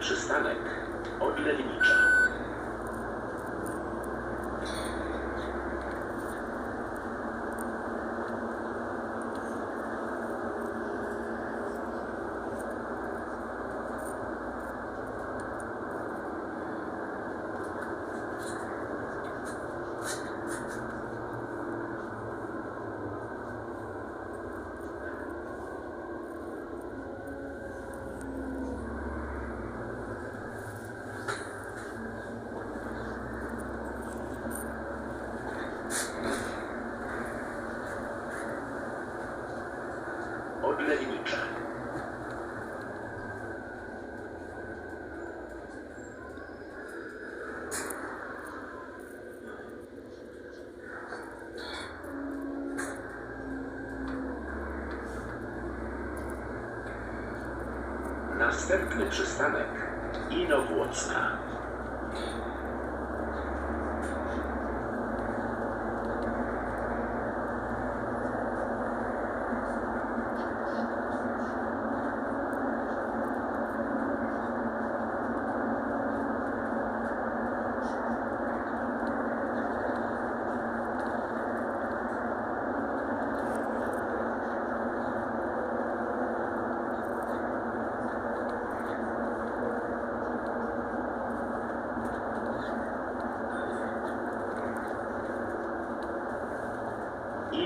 Przystanek Obilewnicza. Obilewnicza. Następny przystanek Inowłocka.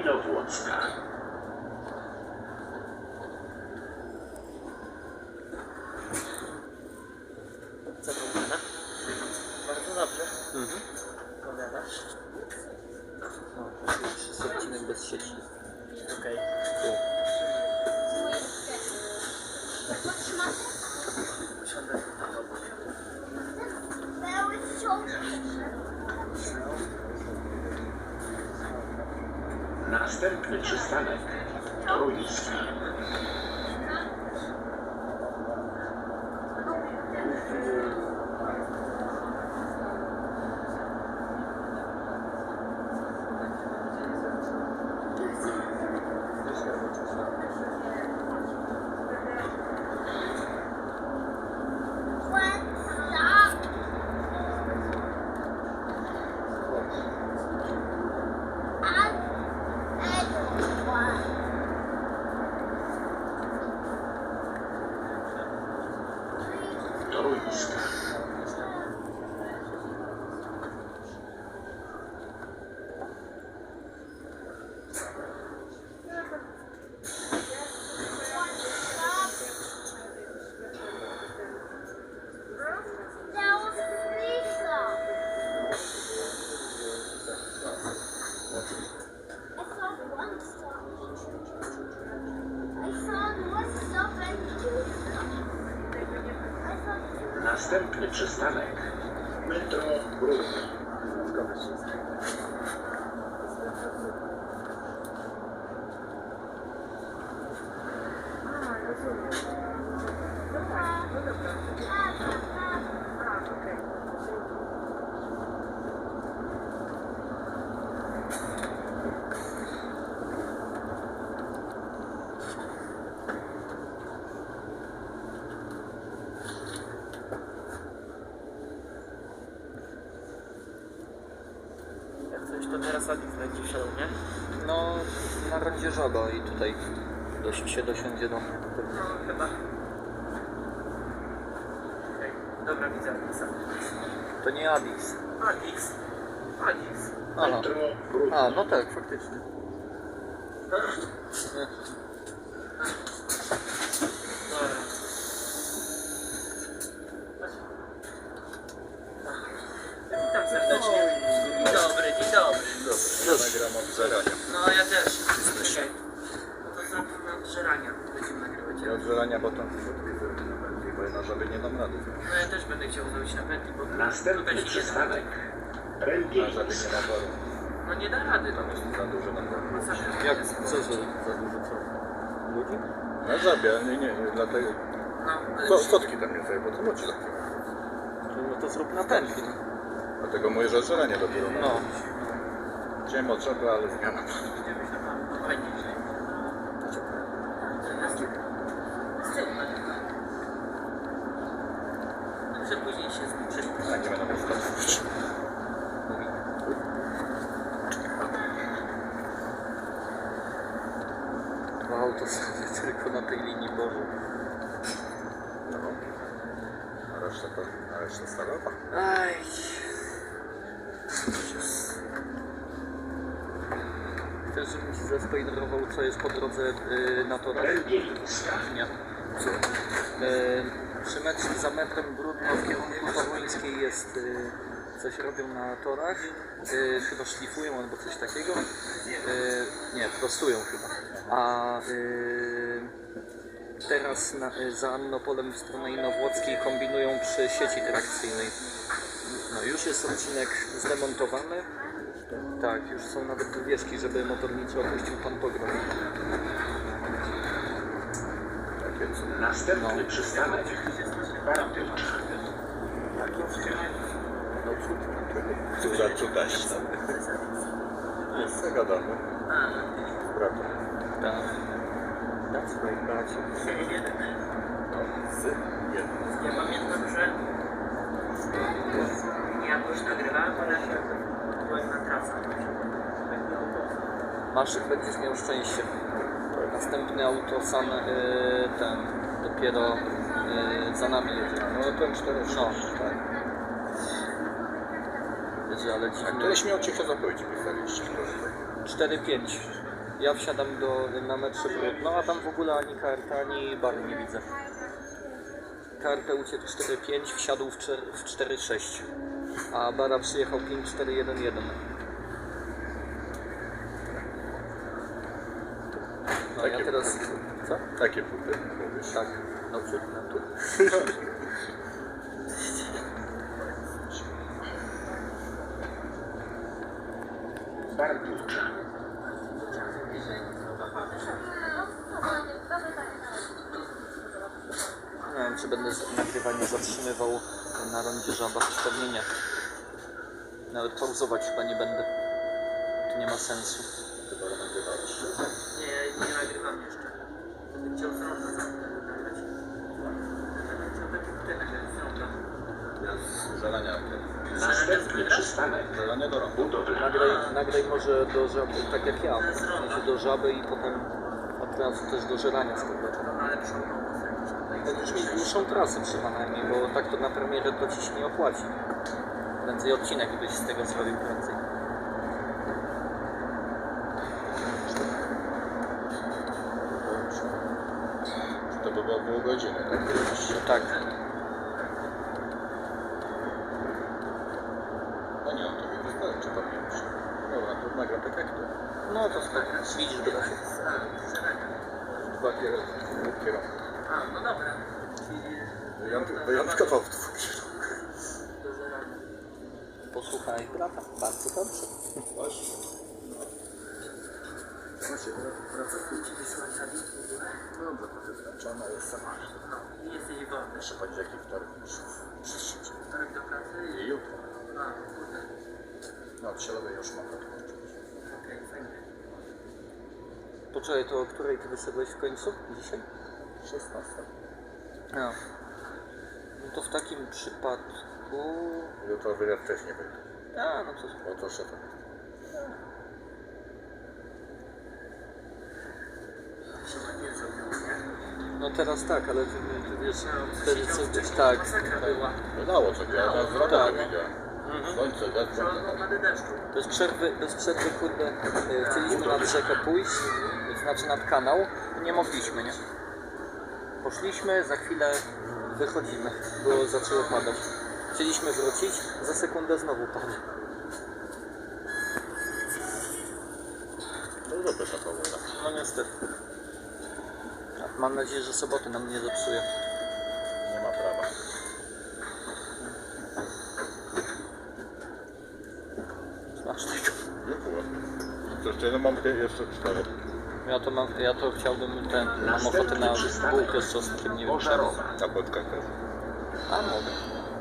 Inowłocka. Co tam pana? Bardzo dobrze. Mhm. Powiadasz? No, to jest odcinek bez sieci. Okej. Usiądę tutaj obok. Następny przystanek Trójska. Trójska. Następny przystanek Metro Brudno. Jak coś, to teraz Adix będzie wsiadł, nie? No, na rondzie Żogo i tutaj dość się dosiądzie do... No, chyba. Okej. Dobra, widzę Adixa. To nie Adix. Adix. Adix. Aha. Metro Brudno. A, no tak, faktycznie. Witam serdecznie. Dzień dobry, dzień dobry. Nagram od zarania. No ja też. Czekaj. No to za na żerania będziemy nagrywać. Nie od zarania, bo tam fotki zrobię na pętli, bo ja na żabie nie dam rady. No ja też będę chciał zrobić na pętli, bo Następny tutaj się nie da. przystanek Na żabie Rębieniec. nie ma paru. No nie da rady, Tam no. jest za dużo na żabie. Masakra. Jak, co, że za dużo co? Ludzi? Na żabie, nie, nie, nie, dlatego... No, Co, fotki tam nie sobie, bo to ludzi tak. No to zrób na pętli. Dlatego mówię, że zarania dopiero. No. Chciałem od żaby, ale zmiana. Idziemy się tam. Fajnie. Z tyłu. Z tyłu. Dwa autostrady tylko na tej linii Boże. No. Reszta to, a reszta stalowa. Aj. Chcesz, żebym ci zaspoilerował, co jest po drodze y, na torach? Belgieńska. Nie. Co? Y, przy metrze, za metrem brudno w kierunku Toruńskiej jest y, coś robią na torach. Y, chyba szlifują albo coś takiego. Y, nie, prostują chyba. A y, teraz na, y, za Annopolem w stronę Inowłockiej kombinują przy sieci trakcyjnej. No już jest odcinek zdemontowany. Tak, już są nawet wywieszki, żeby motorniczy opuścił pan pogrom. Następny No. przystanek. Bardycz. No cud. Cud za cudaś. Jest zagadany. Prawda. Tak. Right, bracie. No, z. Ja pamiętam, że ja już nagrywałem, ale się byłem na trasach. Maszyk będziesz miał szczęście. Następny autosan y, ten dopiero y, za nami jedzie. No ten 4 No, tak. Jedzie, ale A dziwnie. któreś miał ciche zapowiedzi pisaliście. 4-5. Ja wsiadam do, na metrze Brudno, a tam w ogóle ani karta, ani bar nie widzę. Kartę uciekł 4-5, wsiadł w czter- w 4-6, a bara przyjechał 5-4-1-1. No ja teraz... Co? Takie buty. Tak, przód, no tu. Bardycz. Nie wiem, czy będę z- nagrywanie zatrzymywał na rondzie żaba, pewnie nie. Pauzować chyba nie będę. To nie ma sensu. Chyba nagrywałeś. Nie, nie nagrywam jeszcze. Chciał z ronda nagrać. Chciał taki tutaj nagrać z ronda. Żelania. Następny przystanek. Żelania do rąk. Nagraj, nagraj może do żaby, tak jak ja, w sensie do żaby i potem od razu też do żerania z powrotem. Ale przodem Będziesz mieć dłuższą trasę przynajmniej, bo tak to na premierę to ci się nie opłaci. Prędzej odcinek byś z tego zrobił prędzej. To by było pół godziny, tak? Tak. No nie, on to mi wystarczy, pamięć. Dobra, to nagram tak jak to. No to spoko. Widzisz, by się. Dwa kierunki. Dwóch kierunków. A, no dobra. Czyli Wyjątk- Wyjątkowo w dwóch kierunkach. do żerania. Posłuchaj brata. Bardzo dobrze. Właśnie. Właśnie, Czyli słyszeli? no dobrze, to wyznaczona jest sama. No, i jesteś wolny. Jeszcze poniedziałek i wtorek już przyszedł. Wtorek do pracy I i... jutro. A, kurde. No od środy już mogę odpocząć. Okej, fajnie. Poczekaj, to o której ty wyszedłeś w końcu? Dzisiaj? 16. No. No to w takim przypadku... Jutro wyjdę wcześniej wyjdę. A, no to... Bo to szefem. Trzeba nie zrobił, nie? No teraz tak, ale ty, ty wiesz, No, wtedy co... Tak, tak. była. Nie dało co, ja zrobię tak. Widziałem. Mhm. Na deszczu. Bez przerwy, bez przerwy, kurde, e, chcieliśmy nad rzekę pójść, znaczy nad kanał, nie mogliśmy, nie? Poszliśmy, za chwilę wychodzimy, bo zaczęło padać. Chcieliśmy wrócić, za sekundę znowu padł. No dobra ta pogoda. No niestety. A Mam nadzieję, że soboty nam nie zepsuje. Nie ma prawa. To jeszcze no mam jeszcze cztery. Ja to mam, ja to chciałbym ten, mam ochotę na bułkę z czosnkiem, nie wiem czemu. Na podkach też. A mogę.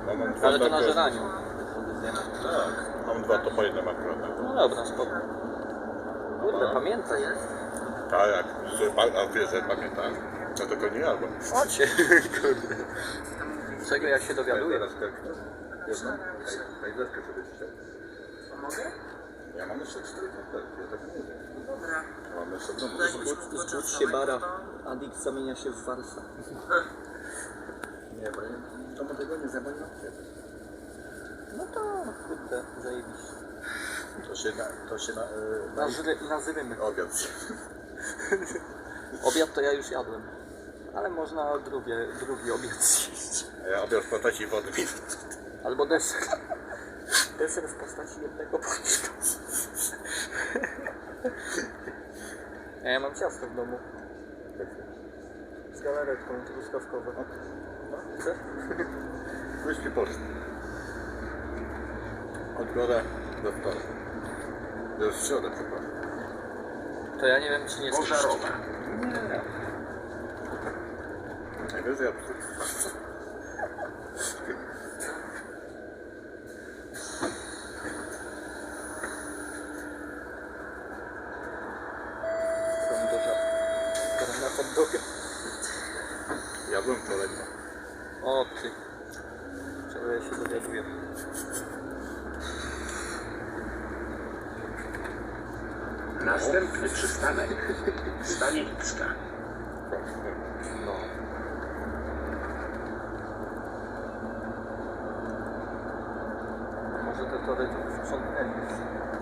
No, mam dwa Ale to na takie- żeraniu. Tak, mam dwa, to po jednym akurat. No dobra, spoko. Kurde, pamiętaj. Tak, jak, że, a wiesz, że pamiętam. No tylko nie albo. Ocie, kurde. Czego ja się dowiaduję? Teraz jak jedną. Hej, deskę sobie dzisiaj. Mogę? Ja mam jeszcze cztery kontakty, ja tak nie wiem. Dobra. Ja mam jeszcze drugą. To Zbudź się bara. Adix zamienia się w Warsa. Nie, bo nie, to mu tego nie zjadłem na kiedy. No to kurde, zajebiście. To się na, to się na, yy, na Nazry, nazrymy. obiad. Obiad to ja już jadłem. Ale można drugie, drugi obiad zjeść. A ja obiad w postaci wody. Albo deser. Deser w postaci jednego pączka. A ja mam ciasto w domu. Z galaretką truskawkową. No, chcesz? Myśli poszli. Odbiorę do wtorku. Środę, przepraszam. To ja nie wiem, czy nie jest Pożarowa. Nie. Najwyżej absurd. Tam do żab. Teraz na hot doga. Ja byłem wczoraj. O ty. Czego ja się dowiaduję. Następny przystanek. Stanielicka. No. A może te tory to już sprzątnęli.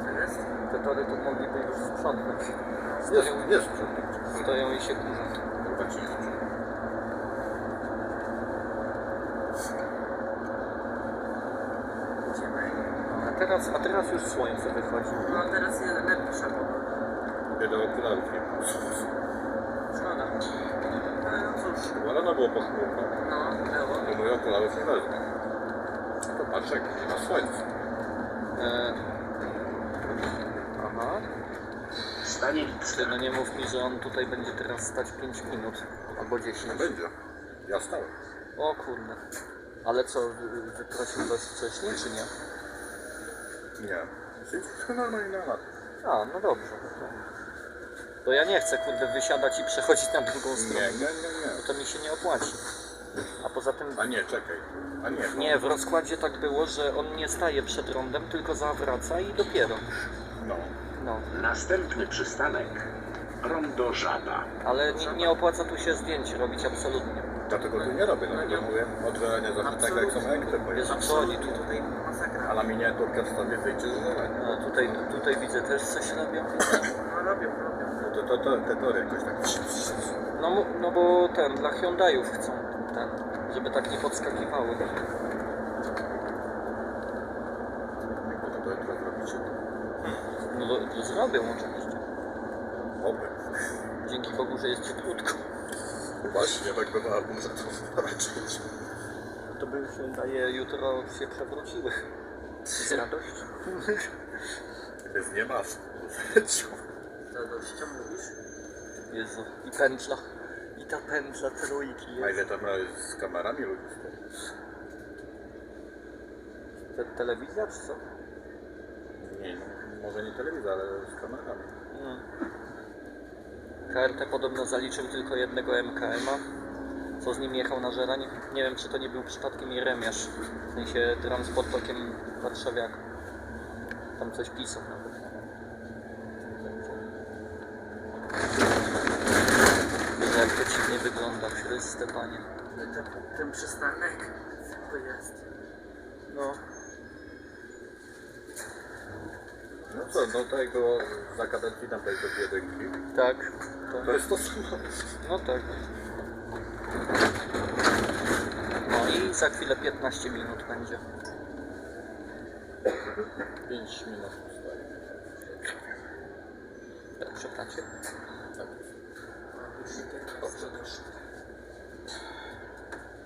Teraz? Te tory to mogliby już sprzątnąć. Jest, Stoją, jest stoją i się kurzą. Sprzątnik. Idziemy. A teraz, a teraz już słońce wychodzi. No teraz jest lepsza pogoda. Jeden okularów nie ma. Szkoda. Ale no cóż. Ale pochmurno. No, było. To mój okularów nie wezmę. To patrz jak nie ma słońca. E... Aha. Stanielicka. Ty, no nie mów mi, że on tutaj będzie teraz stać 5 minut albo 10. Nie będzie. Ja stałem. O kurde. Ale co, wy- wyprosił was wcześniej, czy nie? Nie. Wszystko normalnie na lat. A, no dobrze. Bo ja nie chcę, kurde, wysiadać i przechodzić na drugą Nie, stronę. nie, nie, Bo to mi się nie opłaci. A poza tym, nie. A nie, czekaj. A nie. no. nie, w rozkładzie tak było, że on nie staje przed rondem, tylko zawraca i dopiero. No. No. Następny przystanek. Rondo Żaba. Ale nie, nie opłaca tu się zdjęć robić absolutnie. Dlatego tu nie robię. No nie. mówię, odżelenie zawsze tak jak są ekry. Bo jest. Wiesz, co oni tu... Tutaj masakra. A na miniaturkę wstawię wyjdzie z. A, tutaj, tutaj widzę też coś robią. No robią, robią. No to, to, to te tory jakoś tak. No, no bo ten, dla Hyundaiów chcą ten, żeby tak nie podskakiwało. Jak to jutro zrobicie? No to, to zrobią oczywiście. Oby. Dzięki Bogu, że jest cieplutko. Właśnie, tak by było, muszę to zobaczyć. To by Hyundaie jutro się przewróciły. Z radością. Bez nie masz. Z radością mówisz? Jezu. I pętla. I ta pętla trójki A jest. ile tam jest z kamerami ludzi stoi? Te, telewizja czy co? Nie, no, może nie telewizor, ale z kamerami. No. KRT podobno zaliczył tylko jednego MKM-a. Co z nim jechał na żerań? Nie wiem, czy to nie był przypadkiem Jeremiasz. W sensie transportokiem warszawiaka. Tam coś pisał nawet. Boże, Jak to dziwnie Chryste Panie. Ten, ten przystanek to jest. No, No co, no tak jak było za kadencji tam tej do jedynki. tak. To To, jest to samo. no tak. No i za chwilę 15 minut będzie. 5 minut. Dobrze, bracie. Tak. Już idę. Dobrze doszło.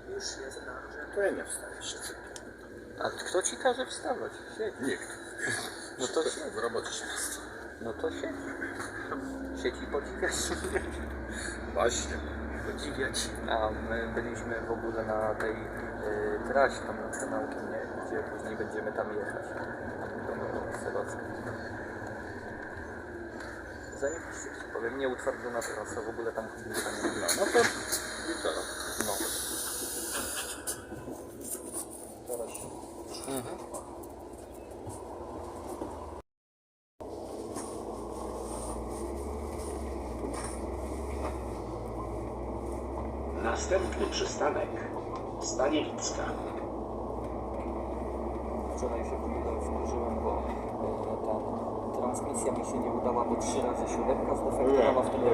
Już jest dobrze. To ja nie wstaję się. A kto ci każe wstawać? Siedź. Nikt. No to siedź. W robocie się wstaje. No to siedź. Siedź i podziwiać. Właśnie. Podziwiać. A my byliśmy w ogóle na tej y, trasie tam nad kanałkiem, nie? Gdzie później będziemy tam jechać. Tam do Serocka. Zajebiście ci powiem, nieutwardzona trasa, w ogóle tam nie No, no to i? No. Mhm. Następny przystanek Staniewicka. Wczoraj się wkurzyłem, bo e, ta transmisja mi się nie udała, bo trzy razy siódemka zdefektowała Wiem, wtedy.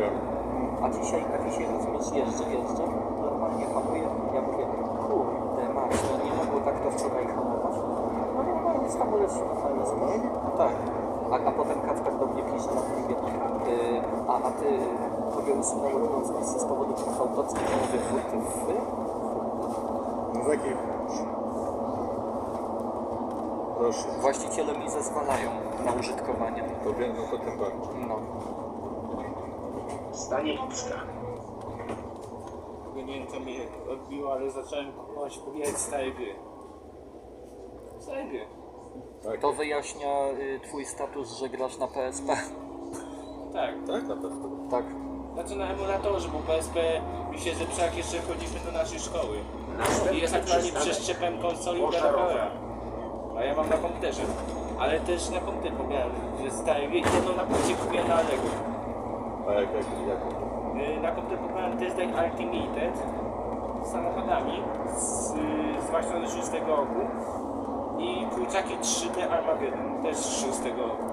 A dzisiaj, a dzisiaj rozumiesz, jeżdżę, jeżdżę, normalnie hamuję, ja mówię, kurde Max, no nie mogło tak to wczoraj hamować. No normalnie z hamulec się fajnie. Tak. A, a potem Kacper do mnie pisze na trybie, y, a, a ty z powodu praw autorskich, ja mówię, wy, ty, wy? No z jakich? Proszę. Właściciele mi zezwalają na użytkowanie. To wiem, no to tym bardziej. No. Staniewicka. Nie wiem co mnie odbiło, ale zacząłem kupować gry. Stare gry. Tak, To wyjaśnia y, twój status, że grasz na PSP. Tak. tak na pewno. Tak. Znaczy na emulatorze, bo PSP mi się zepsuł jak jeszcze chodziliśmy do naszej szkoły. I jest aktualnie przeszczepem konsoli. Gallagher'a. A ja mam na komputerze. Ale też na komputer pobierałem, że stare gry. Jedną na komputerze kupiłem na Allegro. A jak, jak, jak? Y, Na komputer pobierałem Test Drive Ultimated z samochodami z, z 2006 roku i kurczaki 3D Armageddon też z 6 roku.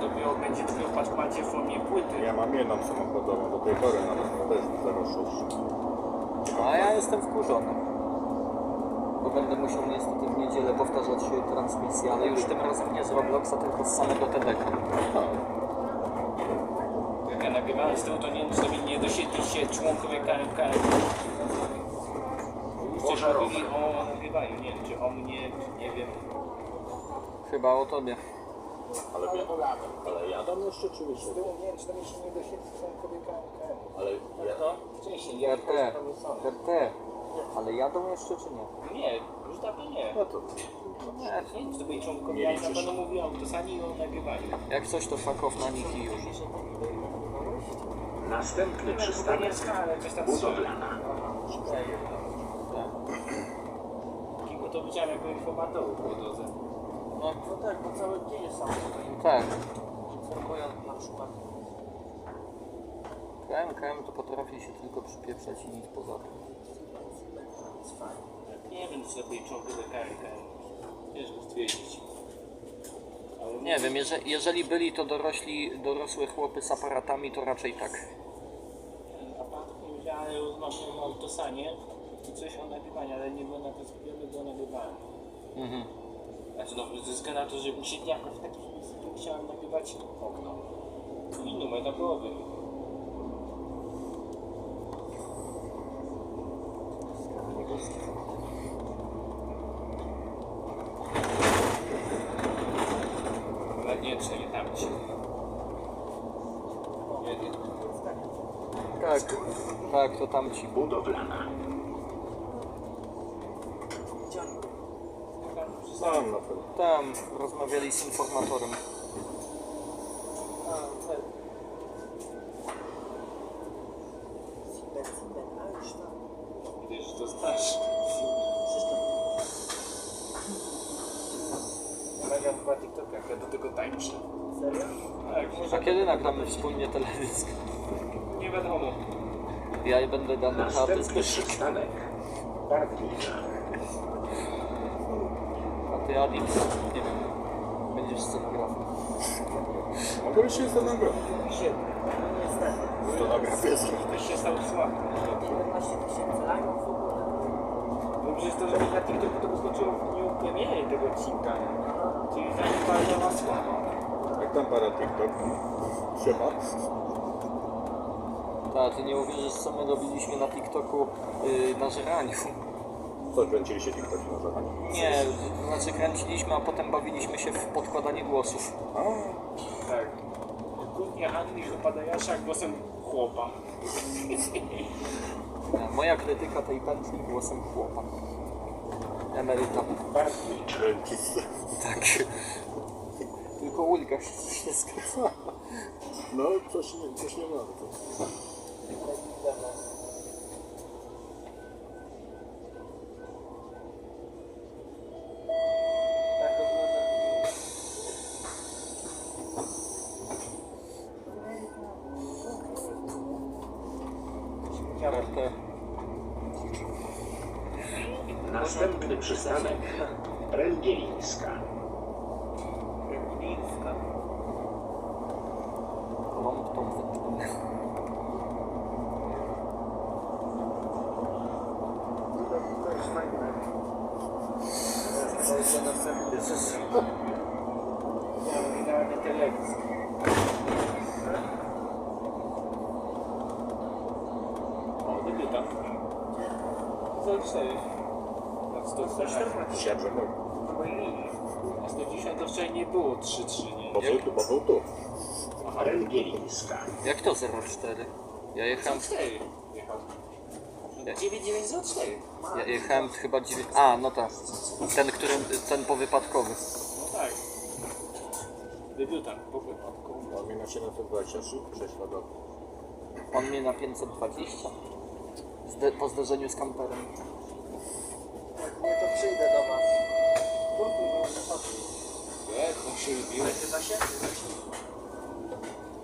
Dopiero będzie paczkomacie w formie płyty. Ja mam jedną samochodową do tej pory nawet. To jest 06. A ja jestem wkurzony. Bo będę musiał niestety w niedzielę powtarzać transmisję, ale już tym razem nie z Robloxa, tylko z samego TDK. Jak ja nagrywałem z tyłu, to nie mi nie dosiedli się członkowie KMKM. Coś mówili o nagrywaniu, nie wiem, czy o mnie, czy nie wiem. Chyba o tobie. Ale wiem. Ale jadą jeszcze czy już? Nie wiem, czy to mi się nie dosiedli członkowie KMKM. Ale ja... No, wcześniej, ja RT, RT. Ale jadą jeszcze czy nie? Nie, już dawno nie. No to... Nie. Nie to byli członkowie, ale na pewno mówił o autosani i o nagrywaniu. Jak coś to fuck off na Niki już. Następny przystanek ale tam. Budowlana. Kilku to widziałem jako informatorów po drodze. No, No tak, bo całe dzień jest sam tak. informują na przykład. KM, KM to potrafi się tylko przypieprzać i nic poza tym. Nie wiem, czy to byli członkowie KMKM. Ciężko stwierdzić. Ale Nie wiem, jeżeli, jeżeli byli to dorośli, dorosłe chłopy z aparatami, to raczej tak. A pan nie wiedziałem, ale rozmawiałem o autosanie i coś o nagrywaniu, ale nie było na to skupione, bo nagrywałem. Mhm. Znaczy no, ze względu na to, że mi się jakoś w takiej sytuacji musiałem nagrywać okno. I numer na połowy. Ale nie, nie tam ci. Nie, nie. Tak, tak, to tamci. Budowlana. Mam na pewno. Tam rozmawiali z informatorem. Widzisz, że to znasz. Nagram chyba TikToka, ja do tego tańczę. Serio? Tak, może A kiedy nagramy wspólnie teledysk? nie wiadomo. Ja będę dany chaty Następny Zbyszek, przystanek Bartnicza. a ty Adi, wiem, będziesz scenografem. Mogę już się scenograf. Się, Scenograf jest. ktoś się stał słaby. 11 tysięcy lajków w ogóle. No przecież to, że mi na TikToku to wyskoczyło w dniu premiery tego odcinka. Czyli zanim bardzo słaba. Jak tam para TikTok? Siema. Tak, ty nie uwierzysz co my robiliśmy na TikToku yy, na żeraniu. Co, kręciliście TikTok na zachodzie? Nie, to znaczy kręciliśmy, a potem bawiliśmy się w podkładanie głosów. A, Tak. Głównie Anny Chopadajasza głosem chłopa. Moja krytyka tej pętli głosem chłopa. Emeryta. Kręcić. Tak. Tylko Ulga się, zgadza. No, coś nie, coś nie bardzo. Tak ogląda. Następny przystanek Pręgielińska. Wiejska. Mam tą wytnę. To jest fajne. Ja idealnie telewizję. O, debiutant. 04. Na 110. Dzisiaj że mój. Na 110 to wczoraj nie było 3-3, nie? Bo był tu, bo był tu. Pręgielińska. Jak to 04? Ja jechałem, 04 9904. ja jechałem chyba 9... A, no tak. Ten, który, ten powypadkowy. No tak. Debiutant po wypadku. On mnie na 723, 6 lat. On mnie na 520. Zde, po zderzeniu z kamperem. Jak nie, to przyjdę do was. Jak on się lubił? Się?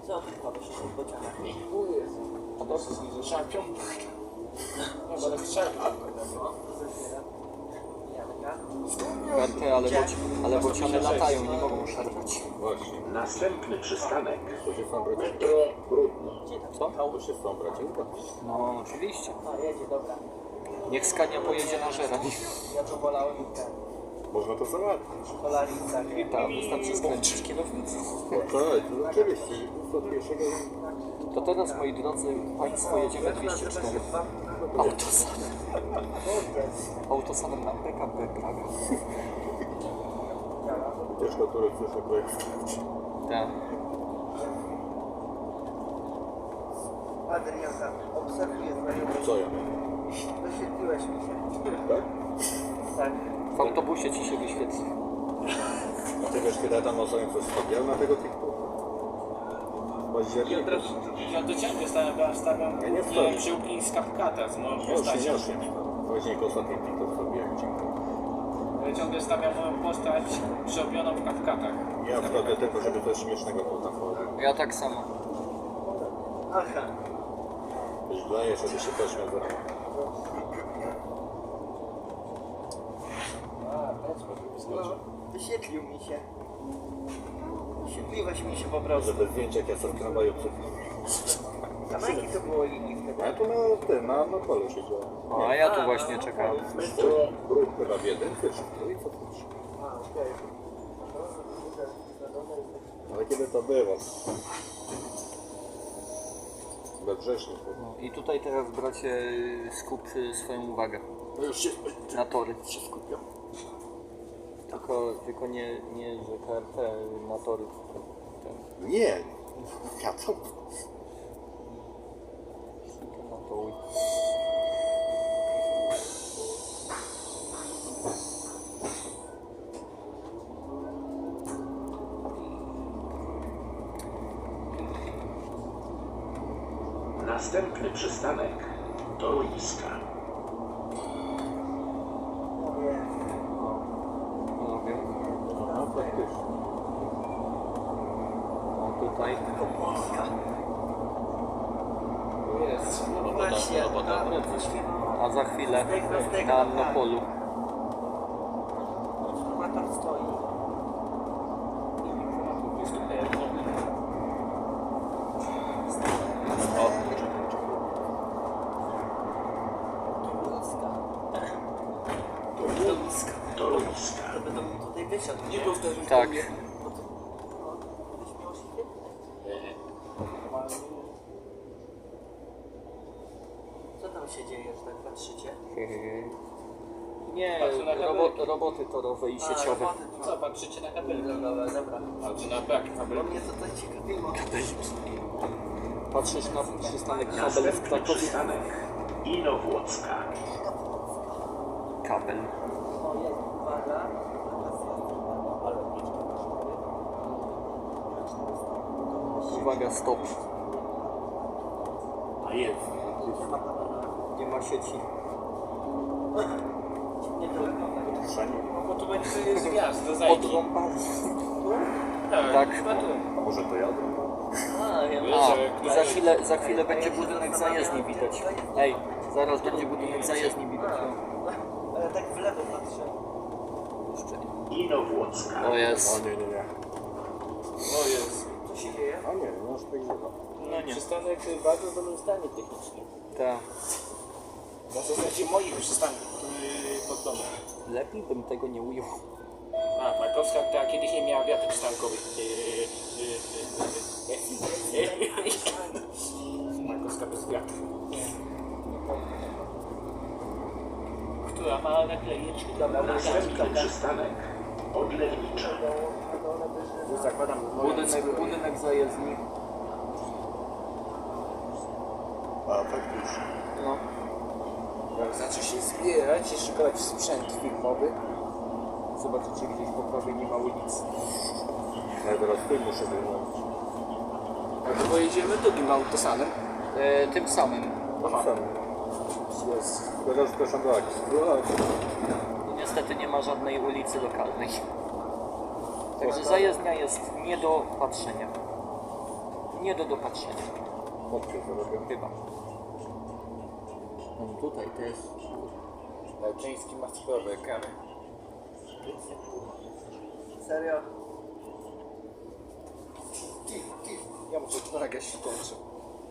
Co ty powiesz o bocianach? A to jest z szampion. No, bo tak strzelił. Kartę, ale, boci, ale bociany latają, nie mogą szarpać. Właśnie. Następny przystanek To się sam bracie. Brudno. Co? To się sam uda. No, oczywiście. No jedzie, dobra. Niech Skania pojedzie na żerach. Ja to wolałem i ten. Można to załatwić. Polarica? Tak, wystarczy skręcić kierownicę. No tak, to oczywiście. To od pierwszego... To teraz, moi drodzy Państwo, jedziemy 204. Autosadem. Autosadem na PKP Praga. Ciężko turystyczny projekt. Tak. Adrianka, obserwuję znajomych. Co ja? Wyświetliłeś mi się. Tak? Tak. W autobusie ci się wyświetli. A ty wiesz, kiedy ja tam ostatnio coś stawiał na tego TikToka? Październiku. ja do ciebie stawiam, byłem stawiam Ja nie nie wstawiam. wiem, przy Uplińska Pkata z moją Ja już się postacią. niosłem. Później ostatni TikTok zrobiłem. dziękuję. Ja ciągle stawiam moją postać przerobioną w Kawkatach. Ja wtedy tylko, żeby coś śmiesznego było. Ja tak samo. Aha. Coś daje, żeby się też miał za No, wyświetlił mi się. Wyświetliłeś mi się po prostu. Żeby zdjęcia jak ja sobie w tramwaju. A na jakiej to było linii wtedy? A tu na tym, na, na polu siedziałem. O, a ja tu właśnie czekałem. Brud chyba w jeden, pierwszy w trójce, co trzy. A, okej. Ale kiedy to było? We wrześniu. No, I tutaj teraz, bracie, skup swoją uwagę No już się na tory. się skupiam. Tylko, tylko nie, nie, że kartę na tory. Ten, Nie! Ja to... na toły. Następny przystanek Torowiska. Panowie, No faktycznie. o tutaj. Jest. No właśnie, a A za chwilę na Annopolu. Informator stoi. Torowiska. Będą tutaj wysiadł. Nie wtedy. Tak. Będziesz miał świetnie. Co tam się dzieje, że tak patrzycie? Nie, Patrzę na robo, kabelki. roboty torowe i sieciowe. roboty tu. Co, patrzycie na kabelki? Dobra, dobra, dobra. A czy na brak kabelki? mnie to tak ciekawiło. Patrzysz na przystanek kabel w Krakowie. przystanek Inowłocka. Kabel. Uwaga. Uwaga, stop. A jest. Nie ma sieci. Nie tylko. Wszędzie. Bo tu będzie do zajki. Odrąbali. Tak, Tak. chyba tu. A może to ja? A, ja A, i za chwilę, za chwilę będzie budynek zajezdni widać. Ej, zaraz będzie budynek zajezdni widać. Ale tak w lewo patrzę. Jeszcze nie. Inowłocka. O jest. O nie, nie, nie. O jest. Co się dzieje? A nie, no aż tak źle. No nie. Przystanek w bardzo dobrym stanie technicznie. Tak. No to znaczy moich przystanków pod domem. Lepiej bym tego nie ujął. A, Markowska, która kiedyś nie miała wiatr przystankowych. Markowska bez wiatru. Która ma naklejeczki dobra, Następny przystanek Odlewnicza. Zakładam Budynek, budynek zajezdni. A faktycznie. No. Znaczy się zbierać i szykować sprzęt filmowy. Zobaczycie gdzieś po prawej nie ma ulicy. Ja teraz ty muszę wyjąć. A to pojedziemy drugim autosanem. E, tym samym. Sam. Jest. Teraz proszę do akcji. Niestety nie ma żadnej ulicy lokalnej. Także zajezdnia jest nie do patrzenia. Nie do dopatrzenia. Chyba. No tutaj też. Leczyński ma sprawę ekrany. Serio? Ty, ty. Ja muszę pomagać się kończy.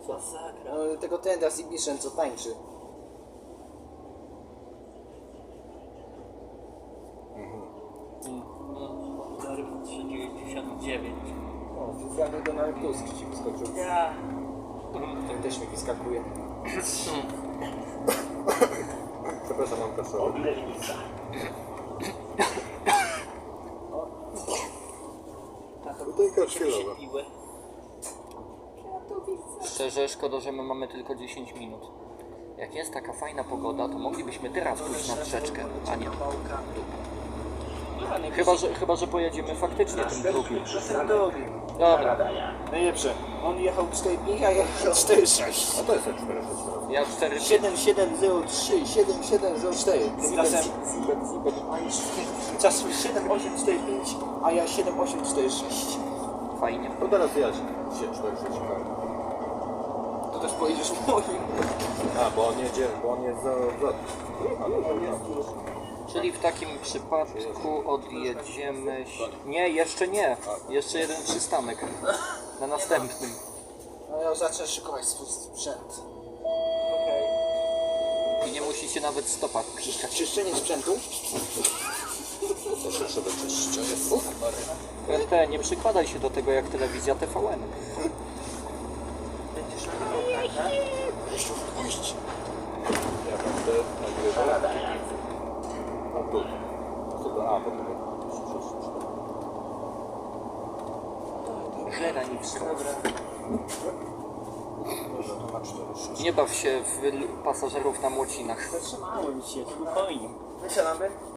Masakra. No, tego tenda z Ibishem co tańczy. Dolar 399. O, specjalnie Donald Tusk ci wyskoczył. Ja. Ten też mi wyskakuje. Przepraszam, mam kasę. Odlewnica. Butelka chwilowa. Szczerze, szkoda, że my mamy tylko 10 minut. Jak jest taka fajna pogoda, to moglibyśmy teraz pójść na rzeczkę, a nie. Chyba, że, chyba, że pojedziemy faktycznie tym drugim. Dobra. Najlepsze. On jechał 4,5, a ja jechał 4,6. A to jest jak 4 6 ja 4 7703, 7704. Tymczasem czasem 7845, a ja 7846. Fajnie. To teraz ja się 4 6 To też pojedziesz moim. A, bo on jedzie, bo on jest za... za... A, no, on jest... Czyli w takim przypadku odjedziemy... Nie, jeszcze nie. Jeszcze jeden przystanek. Na następnym. No ja zacznę szykować swój sprzęt. I nie musicie nawet stopa klikać. Czyszczenie sprzętu. Proszę, żeby czyszczenie. RT, nie przykładaj się do tego jak telewizja TVN. Będziesz nagrywał, tak? Ja będę nagrywał. A tu. A, tu. Nie baw się w pasażerów na młocinach. Zatrzymałem się, fajnie. Wysiadamy?